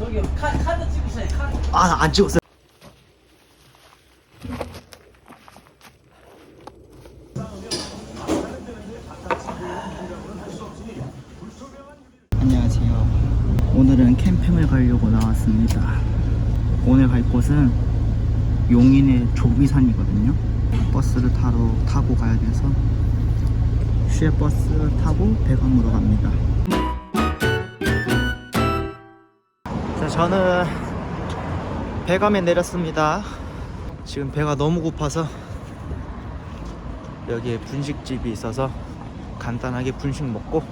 저기 카, 카드 돼, 카드. 아 안 찍었어요. 안녕하세요. 오늘은 캠핑을 가려고 나왔습니다. 오늘 갈 곳은 용인의 조비산이거든요. 버스를 타러 타고 가야 돼서 시외버스 타고 대감으로 갑니다. 저는 배감에 내렸습니다. 지금 배가 너무 고파서 여기에 분식집이 있어서 간단하게 분식 먹고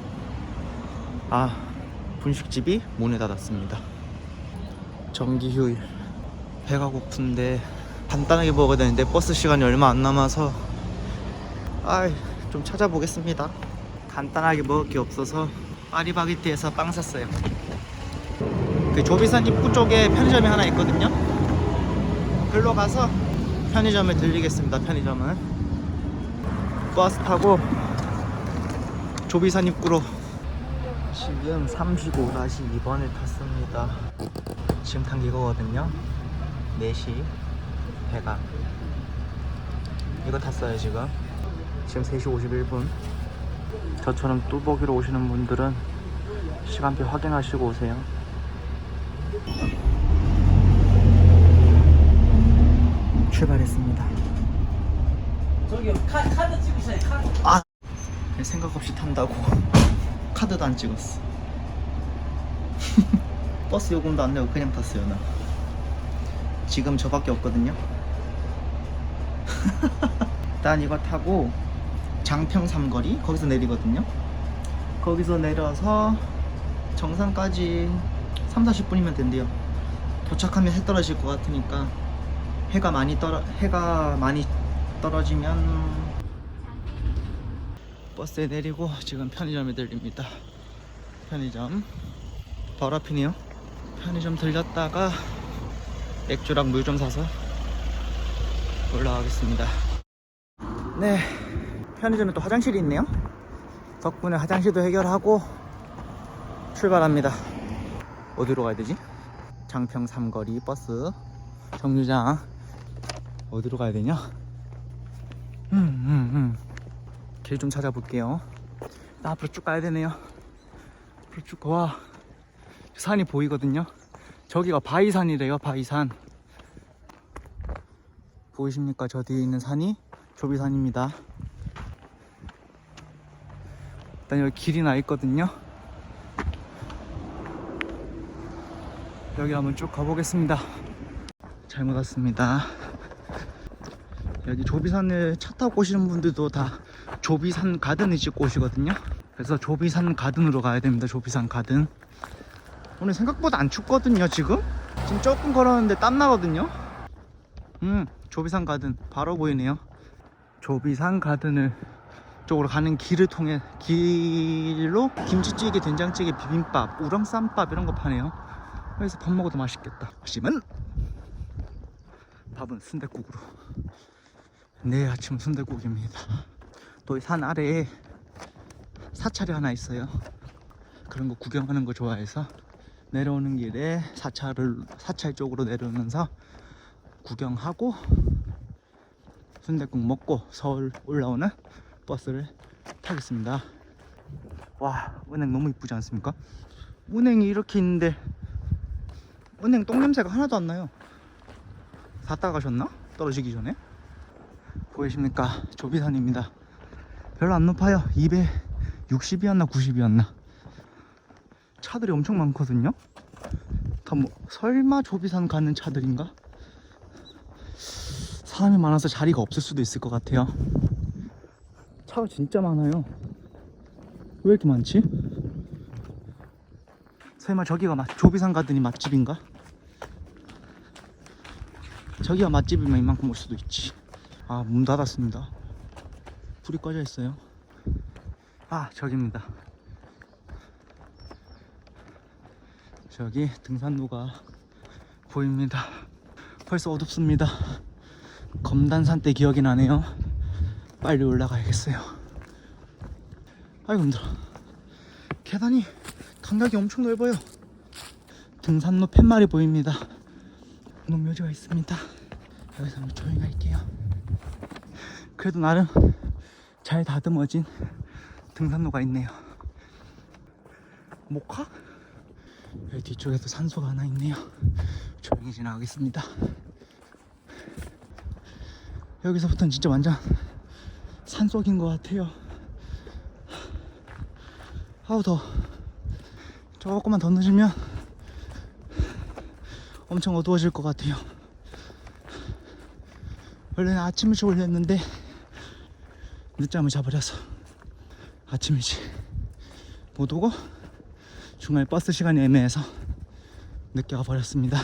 아 분식집이 문을 닫았습니다. 정기 휴일 배가 고픈데 간단하게 먹어야 되는데 버스 시간이 얼마 안 남아서 아좀 찾아보겠습니다. 간단하게 먹을 게 없어서 파리바게트에서 빵 샀어요. 그 조비산 입구 쪽에 편의점이 하나 있거든요. 글로 가서 편의점에 들리겠습니다. 편의점은 버스 타고 조비산 입구로 지금 35-2번을 탔습니다. 지금 탄 이거거든요. 4시 배가 이거 탔어요 지금. 지금 3시 51분. 저처럼 뚜벅이로 오시는 분들은 시간표 확인하시고 오세요. 출발했습니다. 저기 카, 카드 찍으셔야 돼, 카드. 아 생각 없이 탄다고 카드도 안 찍었어. 버스 요금도 안 내고 그냥 탔어요 나. 지금 저밖에 없거든요. 일단 이거 타고 장평 삼거리 거기서 내리거든요. 거기서 내려서 정상까지 3, 40분이면 된대요. 도착하면 해 떨어질 것 같으니까 해가 많이 떨어 해가 많이 떨어지면 버스에 내리고 지금 편의점에 들립니다. 편의점 바로 앞이네요. 편의점 들렸다가 맥주랑 물 좀 사서 올라가겠습니다. 네, 편의점에 또 화장실이 있네요. 덕분에 화장실도 해결하고 출발합니다. 어디로 가야 되지? 장평 삼거리 버스 정류장 어디로 가야 되냐? 음, 음, 음. 길 좀 찾아볼게요. 나 앞으로 쭉 가야 되네요. 앞으로 쭉 와. 산이 보이거든요. 저기가 바위산이래요, 바위산. 보이십니까? 저 뒤에 있는 산이 조비산입니다. 일단 여기 길이 나 있거든요. 여기 한번 쭉 가보겠습니다. 잘못 왔습니다. 여기 조비산을 차 타고 오시는 분들도 다 조비산 가든을 찍고 오시거든요. 그래서 조비산 가든으로 가야 됩니다. 조비산 가든. 오늘 생각보다 안 춥거든요, 지금. 지금 조금 걸었는데 땀 나거든요. 음, 조비산 가든 바로 보이네요. 조비산 가든을 쪽으로 가는 길을 통해 길로 김치찌개, 된장찌개, 비빔밥, 우렁쌈밥 이런 거 파네요. 그래서 밥 먹어도 맛있겠다. 하지만 밥은 순댓국으로. 내일 아침 순댓국입니다. 또산 아래에 사찰이 하나 있어요. 그런 거 구경하는 거 좋아해서 내려오는 길에 사찰을 사찰 쪽으로 내려오면서 구경하고 순댓국 먹고 서울 올라오는 버스를 타겠습니다. 와 은행 너무 이쁘지 않습니까? 은행이 이렇게 있는데 은행 똥 냄새가 하나도 안 나요. 다 따가셨나? 떨어지기 전에? 보이십니까? 조비산입니다. 별로 안 높아요. 260이었나 90이었나. 차들이 엄청 많거든요. 다 뭐 설마 조비산 가는 차들인가? 사람이 많아서 자리가 없을 수도 있을 것 같아요. 차가 진짜 많아요. 왜 이렇게 많지? 설마 저기가 맛, 조비산 가더니 맛집인가? 저기가 맛집이면 이만큼 올 수도 있지. 아, 문 닫았습니다. 불이 꺼져 있어요. 아, 저기입니다. 저기 등산로가 보입니다. 벌써 어둡습니다. 검단산 때 기억이 나네요. 빨리 올라가야겠어요. 아이고 힘들어. 계단이 간격이 엄청 넓어요. 등산로 팻말이 보입니다. 농묘지가 있습니다. 여기서 한번 조용히 할게요. 그래도 나름 잘 다듬어진 등산로가 있네요. 목화? 여기 뒤쪽에도 산소가 하나 있네요. 조용히 지나가겠습니다. 여기서부터는 진짜 완전 산속인 것 같아요. 아우 더 조금만 더 늦으면 엄청 어두워질 것 같아요. 원래는 아침 일찍 올렸는데 늦잠을 자버려서 아침 일찍 못 오고 중간에 버스 시간이 애매해서 늦게 와버렸습니다.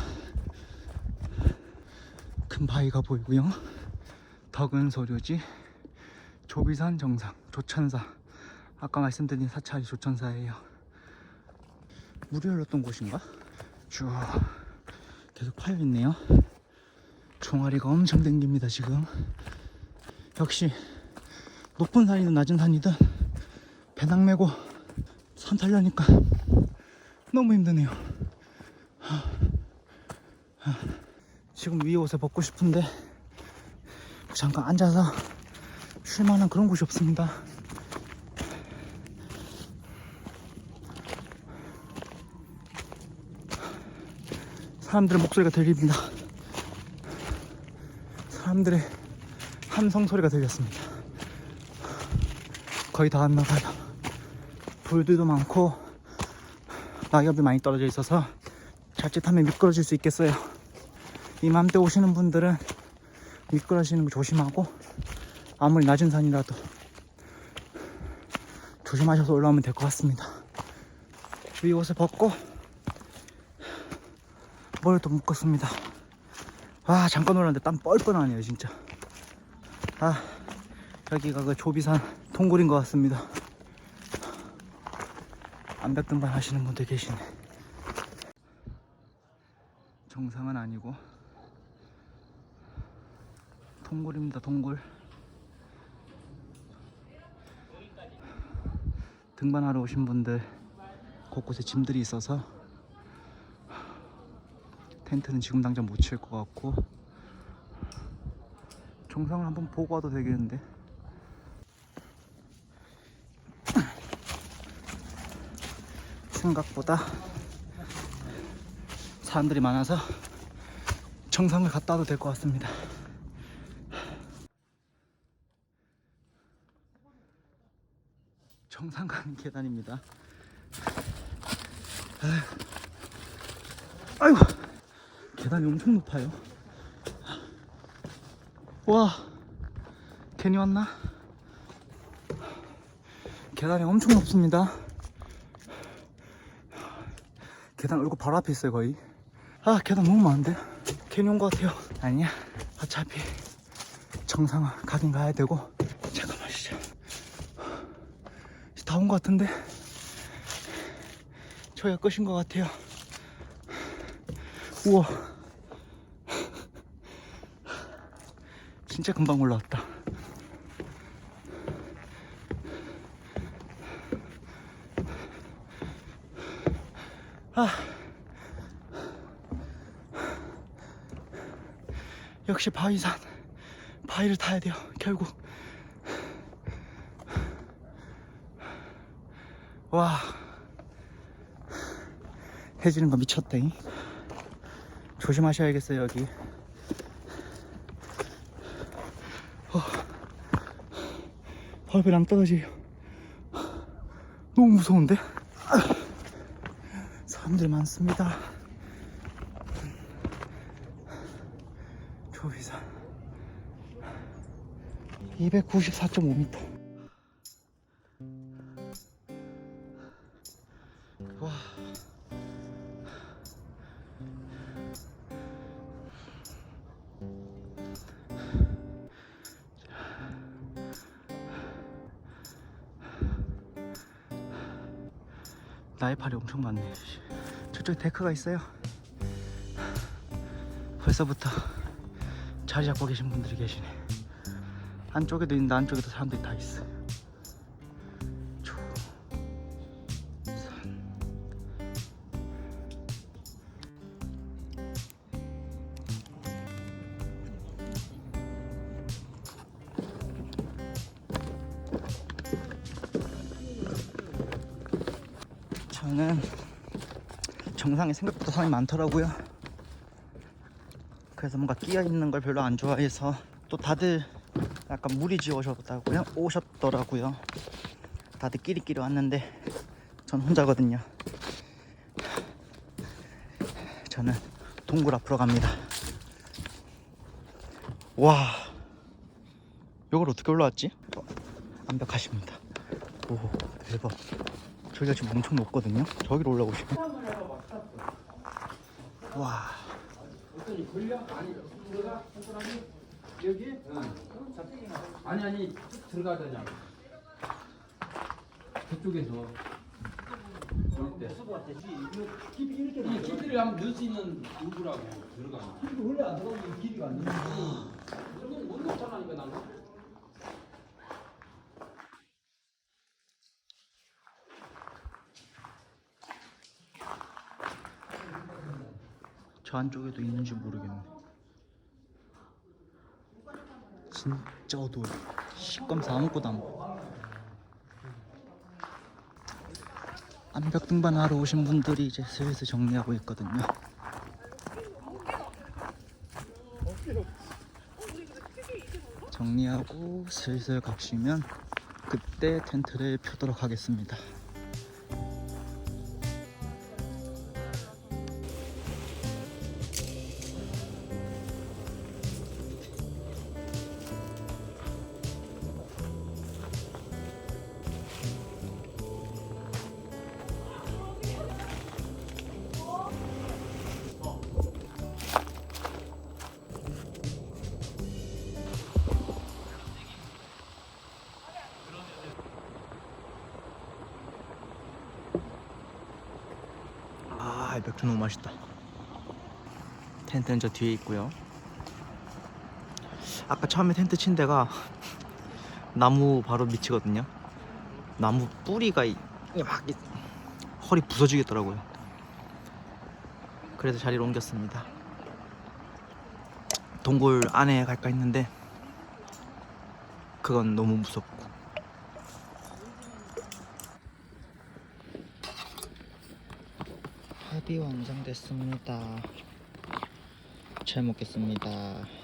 큰 바위가 보이고요. 덕은 소류지 조비산 정상 조천사 아까 말씀드린 사찰이 조천사예요. 물이 흘렀던 곳인가? 쭉 계속 파여 있네요. 종아리가 엄청 땡깁니다 지금. 역시 높은 산이든 낮은 산이든 배낭 메고 산 타려니까 너무 힘드네요. 지금 위에 옷을 벗고 싶은데 잠깐 앉아서 쉴 만한 그런 곳이 없습니다. 사람들의 목소리가 들립니다. 사람들의 함성 소리가 들렸습니다. 거의 다 왔나 봐요. 불들도 많고 낙엽이 많이 떨어져 있어서 자칫하면 미끄러질 수 있겠어요. 이맘때 오시는 분들은 미끄러지는 거 조심하고 아무리 낮은 산이라도 조심하셔서 올라오면 될 것 같습니다. 위 옷을 벗고 머리를 또 묶었습니다. 아 잠깐 올랐는데 땀 뻘뻘 나네요 진짜. 아 여기가 그 조비산 통굴인 것 같습니다. 암벽 등반 하시는 분들 계시네. 정상은 아니고 동굴입니다 동굴 등반하러 오신 분들 곳곳에 짐들이 있어서 텐트는 지금 당장 못 칠 것 같고 정상을 한번 보고 와도 되겠는데 생각보다 사람들이 많아서 정상을 갔다 와도 될 것 같습니다. 정상 가는 계단입니다. 아이고, 계단이 엄청 높아요. 와, 괜히 왔나? 계단이 엄청 높습니다. 계단 얼굴 바로 앞에 있어요, 거의. 아, 계단 너무 많은데? 괜히 온 것 같아요. 아니야, 어차피 정상을 가긴 가야 되고. 잠깐만, 진짜. 다온 것 같은데 저희가 끝인 것 같아요 우와 진짜 금방 올라왔다. 아. 역시 바위산. 바위를 타야 돼요 결국. 와. 해지는 거 미쳤다잉. 조심하셔야겠어요 여기 발배랑 떨어지요 너무 무서운데? 사람들 많습니다. 조비산 294.5m 엄청 많네. 저쪽에 데크가 있어요. 벌써부터 자리 잡고 계신 분들이 계시네. 안쪽에도 있는데 안쪽에도 사람들이 다 있어. 정상에 생각보다 사람이 많더라고요. 그래서 뭔가 끼어 있는 걸 별로 안 좋아해서 또 다들 약간 무리지어 오셨다고요? 오셨더라고요. 다들 끼리끼리 왔는데 전 혼자거든요. 저는 동굴 앞으로 갑니다. 와, 이걸 어떻게 올라왔지? 어, 완벽하십니다. 오, 대박. 저기가 지금 엄청 높거든요. 저기로 올라오시면. 와, 어떤 걸려? 아니 들어가 한 사람이 여기? 응. 아니 아니 쭉 들어가자냐 그쪽에서 올 때. 깊이 이렇게 이 깊이를 한번 넣을 수 있는 누구라고 들어가. 원래 안 들어가면 길이가 안 되는 그러면 못 넣잖아니까 나는. 저 안쪽에도 있는지 모르겠네. 진짜 어두워요. 시검사 아무것도 안 보여. 암벽 등반하러 오신 분들이 이제 슬슬 정리하고 있거든요. 정리하고 슬슬 가시면 그때 텐트를 펴도록 하겠습니다. 맥주 너무 맛있다. 텐트는 저 뒤에 있고요. 아까 처음에 텐트 친 데가 나무 바로 밑이거든요. 나무 뿌리가 이- 허리 부서지겠더라고요. 그래서 자리를 옮겼습니다. 동굴 안에 갈까 했는데 그건 너무 무섭고 합이 완성됐습니다. 잘 먹겠습니다.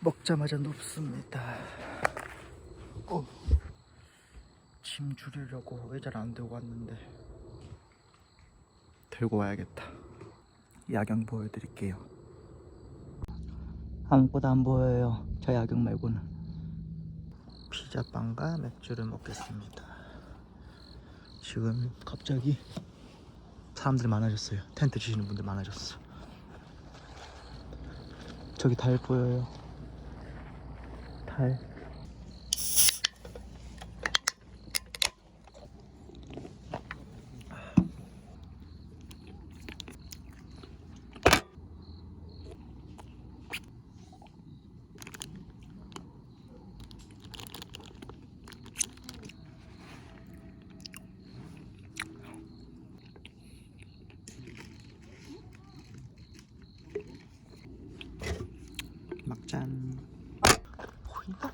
먹자마자 눕습니다. 어. 짐 줄이려고 의자를 안 들고 왔는데 들고 와야겠다. 야경 보여드릴게요. 아무것도 안 보여요. 저 야경 말고는. 피자빵과 맥주를 먹겠습니다. 지금 갑자기 사람들이 많아졌어요. 텐트 치시는 분들 많아졌어. 저기 달 보여요. 달. 막잔. 보인다?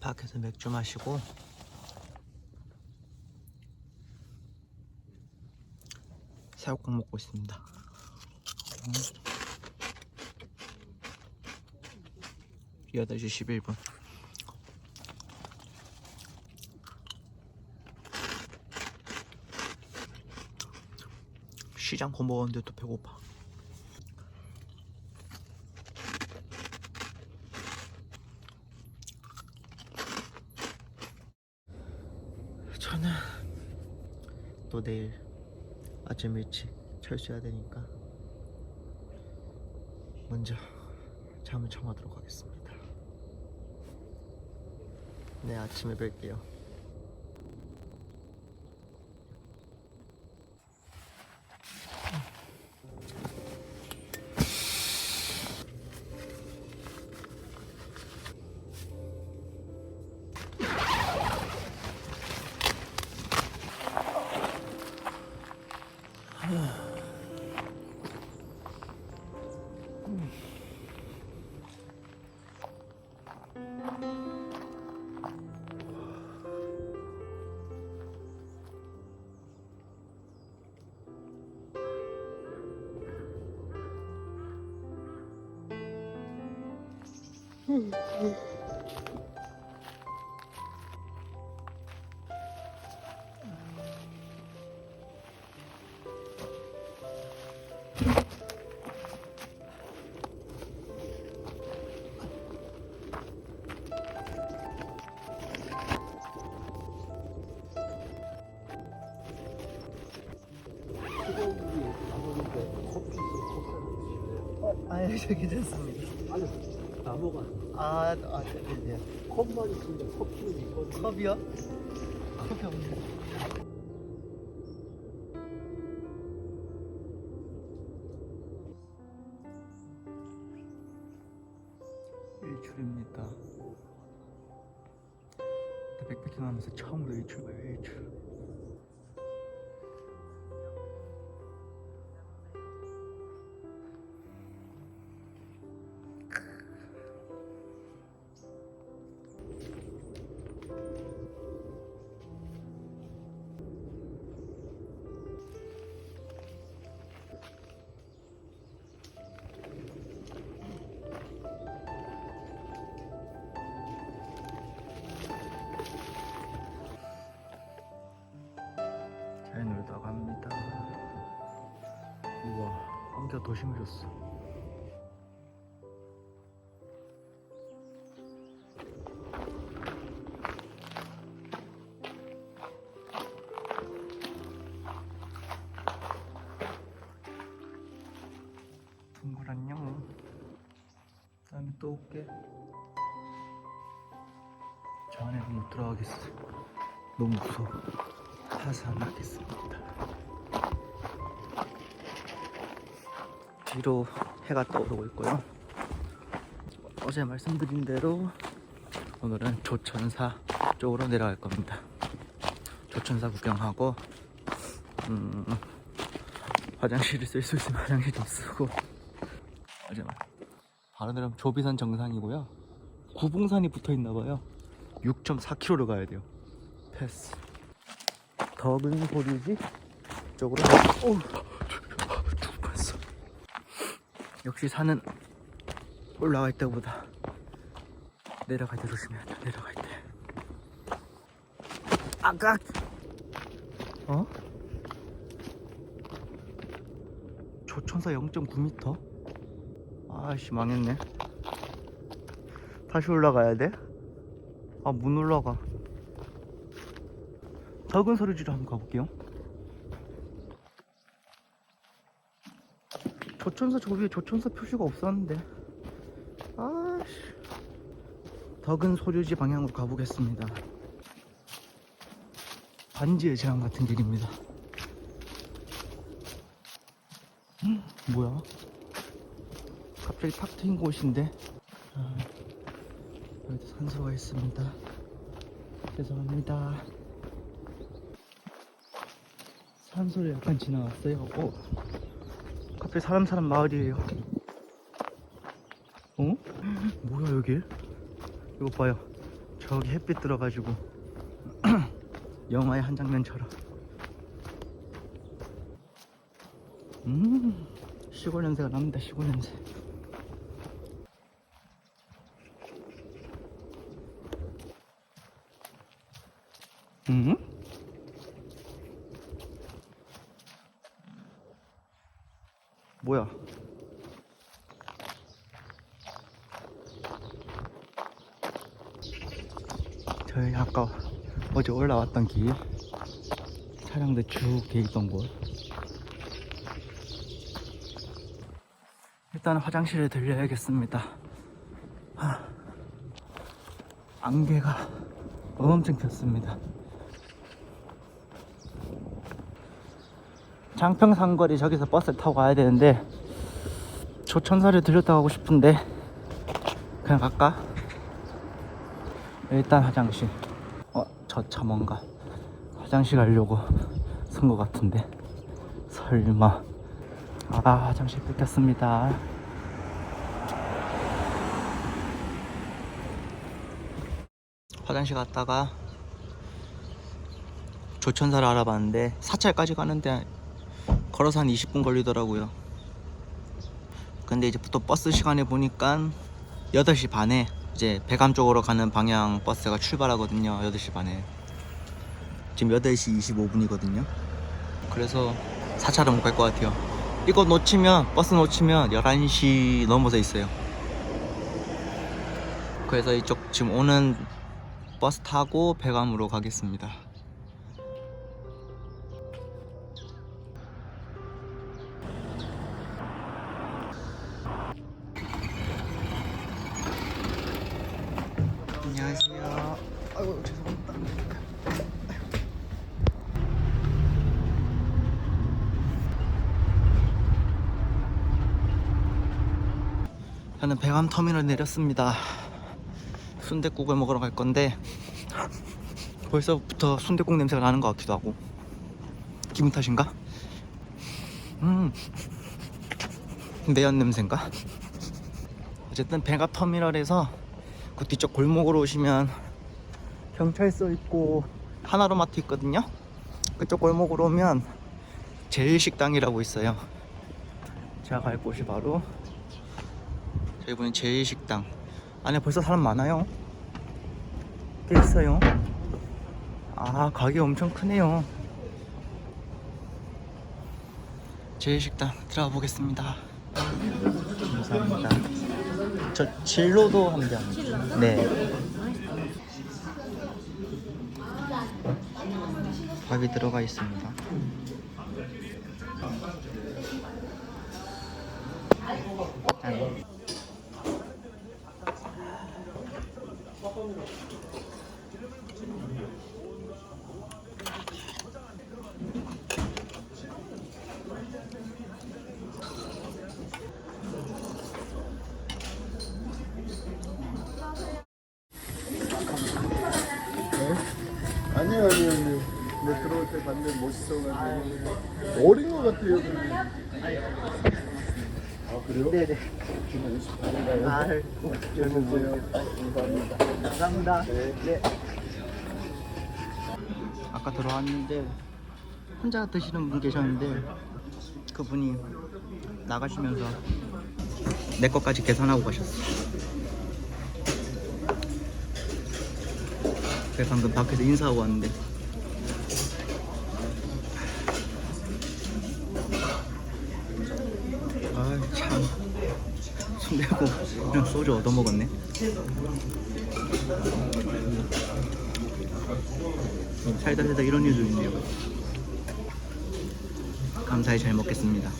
밖에서 맥주 마시고 새우깡 먹고 있습니다. 음. 8시 11분 시장 거 먹었는데 또 배고파 저는 또 내일 아침 일찍 철수해야 되니까 먼저 잠을 청하도록 하겠습니다. 네, 아침에 뵐게요. 저 괜찮습니다. 아니 나무가 아, 아, 네, 네. 컵만 있으면 커피는 있거든. 컵이요? 컵이 없네. 더 심해졌어. 둥글 안녕. 다음에 또 올게. 저 안에는 못 들어가겠어. 너무 무서워. 하산하겠습니다. 뒤로 해가 떠오르고 있고요. 어제 말씀드린 대로 오늘은 조천사 쪽으로 내려갈 겁니다. 조천사 구경하고 음, 화장실을 쓸 수 있으면 화장실 좀 쓰고 어제 말 바로 내려면 조비산 정상이고요. 구봉산이 붙어 있나 봐요. 6.4km를 가야 돼요. 패스. 덕은 소리지 쪽으로 오 역시 산은 올라갈 때보다 내려갈 때 조심해야 돼 내려갈 때 아까 어? 조천사 0.9m? 아씨 망했네 다시 올라가야 돼? 아못 올라가 적은 소리지로 한번 가볼게요. 조천사 저 위에 조천사 표시가 없었는데. 아씨. 덕은 소류지 방향으로 가보겠습니다. 반지의 제왕 같은 길입니다. 음, 뭐야? 갑자기 탁 트인 곳인데. 아, 여기도 산소가 있습니다. 죄송합니다. 산소를 약간 지나왔어요. 어? 갑자기 사람 사람 마을이에요. 어? 뭐야 여기? 이거 봐요. 저기 햇빛 들어가지고 영화의 한 장면처럼. 음 시골 냄새가 납니다. 시골 냄새. 음? 뭐야? 저희 아까 어제 올라왔던 길 차량들 쭉 돼 있던 곳. 일단 화장실에 들려야겠습니다. 아, 안개가 엄청 폈습니다. 장평상거리 저기서 버스를 타고 가야 되는데 조천사를 들렸다 가고 싶은데 그냥 갈까? 일단 화장실 어? 저 차 뭔가 화장실 가려고 쓴것 같은데. 설마. 아 화장실 뺏겼습니다. 화장실 갔다가 조천사를 알아봤는데 사찰까지 가는데 걸어서 한 20분 걸리더라고요. 근데 이제 또 버스 시간에 보니까 8시 반에 이제 배감 쪽으로 가는 방향 버스가 출발하거든요 8시 반에 지금 8시 25분이거든요. 그래서 사찰은 못갈 것 같아요. 이거 놓치면 버스 놓치면 11시 넘어서 있어요. 그래서 이쪽 지금 오는 버스 타고 배감으로 가겠습니다 배감 터미널 내렸습니다. 순댓국을 먹으러 갈 건데 벌써부터 순댓국 냄새가 나는 것 같기도 하고 기분 탓인가? 음 매연 냄새인가? 어쨌든 배감 터미널에서 그 뒤쪽 골목으로 오시면 경찰서 있고 하나로마트 있거든요. 그쪽 골목으로 오면 제일식당이라고 있어요. 제가 갈 곳이 바로 저희 분이 제일식당. 안에 벌써 사람 많아요. 꽤 있어요. 아 가게 엄청 크네요. 제일식당 들어가 보겠습니다. 감사합니다. 저 진로도 한병 네. 밥이 들어가 있습니다 감사합니다. 네. 아까 들어왔는데 혼자 드시는 분 계셨는데 그분이 나가시면서 내 것까지 계산하고 가셨어. 그래서 방금 밖에서 인사하고 왔는데 아참 손 대고 그냥 소주 얻어 먹었네. 살다 살다 이런 일도 있네요. 감사히 잘 먹겠습니다.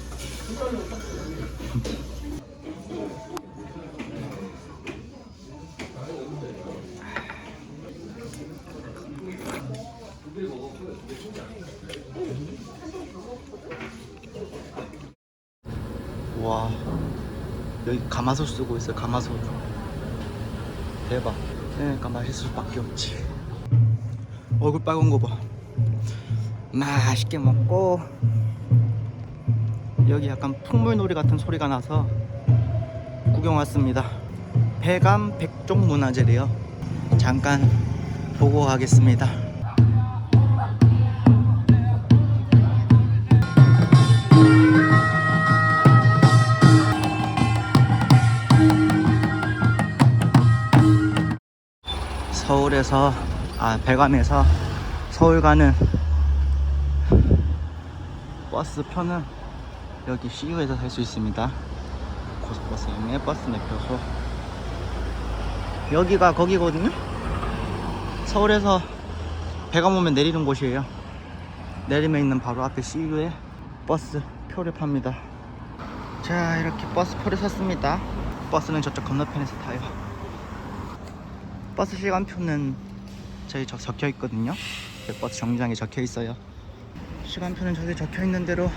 가마솥 쓰고 있어요 가마솥. 대박. 그러니까 맛있을 수밖에 없지. 얼굴 빨간 거봐. 맛있게 먹고. 여기 약간 풍물놀이 같은 소리가 나서 구경 왔습니다. 배감 백종 문화재래요. 잠깐 보고 가겠습니다 서울에서 아 배감에서 서울 가는 버스 표는 여기 CU에서 살 수 있습니다. 고속버스 이용해 버스 내표소 여기가 거기거든요. 서울에서 배감 오면 내리는 곳이에요. 내림에 있는 바로 앞에 CU에 버스 표를 팝니다. 자 이렇게 버스 표를 샀습니다. 버스는 저쪽 건너편에서 타요. 버스 시간표는 저희 저 적혀 있거든요. 그 버스 정류장에 적혀 있어요. 시간표는 저기 적혀 있는 대로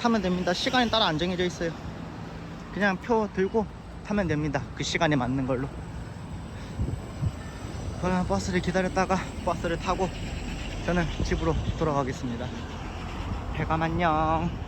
타면 됩니다. 시간이 따로 안 정해져 있어요. 그냥 표 들고 타면 됩니다. 그 시간에 맞는 걸로. 저는 버스를 기다렸다가 버스를 타고 저는 집으로 돌아가겠습니다. 해감 안녕.